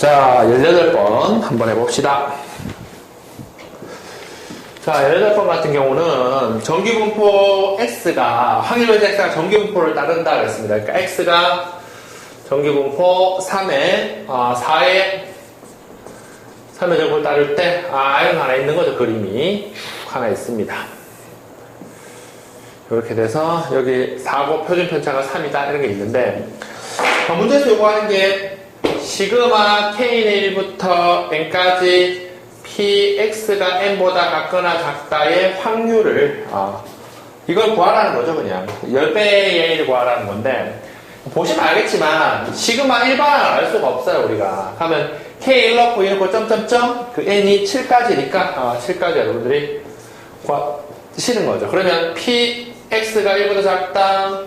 자, 18번 한번 해봅시다. 자, 18번 같은 경우는 정기분포 X가, 확률배수 X가 정기분포를 따른다 그랬습니다. 그러니까 X가 정기분포 3에, 아, 4에, 3의 정보를 따를 때, 아, 이런 거 하나 있는 거죠. 그림이 쭉 하나 있습니다. 이렇게 돼서 여기 사고 표준 편차가 3이다 이런 게 있는데 어, 문제에서 요구하는 게 시그마 k의 1부터 n까지 px가 n보다 같거나 작다의 확률을 아, 이걸 구하라는 거죠 그냥. 10배의 1을 구하라는 건데 보시면 알겠지만 시그마 일반항을 알 수가 없어요 우리가. 하면 k 1 넣고 1 넣고 점점점 그 n이 7까지니까 아, 7까지 여러분들이 구하시는 거죠. 그러면 p x가 1보다 작다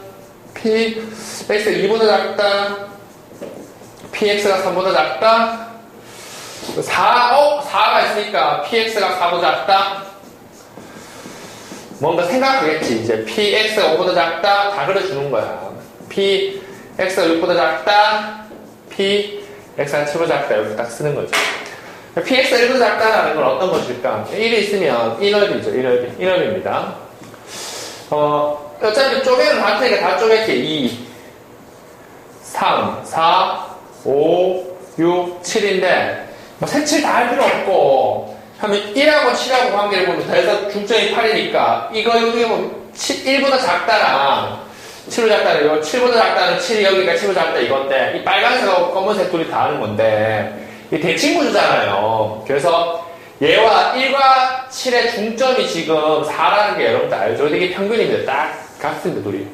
p x가 2보다 작다 px가 3보다 작다? 4, 어? 4가 있으니까 px가 4보다 작다? 뭔가 생각하겠지. 이제 px가 5보다 작다? 다 그려주는 거야. px가 6보다 작다? px가 7보다 작다? 이렇게 딱 쓰는 거죠 px가 1보다 작다라는 건 어떤 것일까? 1이 있으면 1넓이죠. 1넓이. 1넓입니다. 어, 어차피 쪼개는 같으니까 다 쪼갤게. 2, 3, 4, 5, 6, 7인데, 뭐, 색칠 다 할 필요 없고, 하면 1하고 7하고 관계를 보면 더해서 중점이 8이니까, 이거, 이거 보면 1보다 작다랑, 7보다 작다는 이거, 7보다 작다는 7이 여기가 7보다 작다 이건데, 이 빨간색하고 검은색 둘이 다 하는 건데, 이 대칭구조잖아요. 그래서, 얘와 1과 7의 중점이 지금 4라는 게 여러분들 알죠? 이게 평균입니다. 딱 같습니다, 둘이.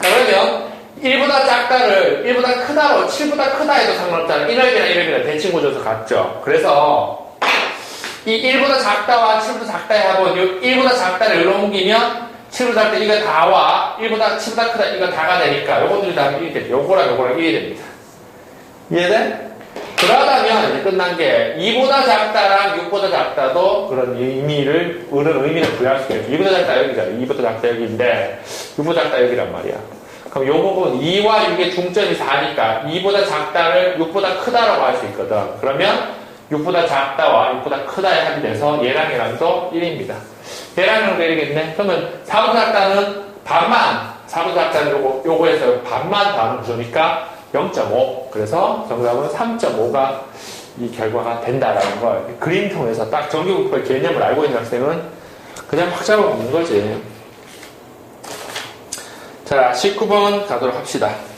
자, 그러면 1보다 작다를 1보다 크다로 7보다 크다 해도 상관없잖아요. 1 넓이나 1 넓이나 대칭 구조에서 같죠. 그래서 이 1보다 작다와 7보다 작다의 합은 1보다 작다를 여기로 옮기면 7보다 작다 이거 다와 1보다 7보다 크다 이거 다가 되니까 요것들이 다 1이 됩니다. 요거랑 요거랑 1이 됩니다. 이해돼? 그러다면 이제 끝난 게 2보다 작다랑 6보다 작다도 그런 의미를 그런 의미를 부여할 수 있겠죠. 2보다 작다 여기잖아. 2보다 작다 여기인데 6보다 작다 여기란 말이야. 그럼 요 부분 2와 6의 중점이 4니까 2보다 작다를 6보다 크다라고 할 수 있거든. 그러면 6보다 작다와 6보다 크다의 합이 돼서 얘랑 얘랑도 1입니다. 얘랑 얘랑도 1이겠네. 그러면 4보다 작다는 반만 4보다 작다는 요거 요거에서 반만 다는 구조니까 0.5. 그래서 정답은 3.5가 이 결과가 된다라는 걸 그림 통해서 딱 정규분포의 개념을 알고 있는 학생은 그냥 확 잡아먹는 거지. 자, 19번 가도록 합시다.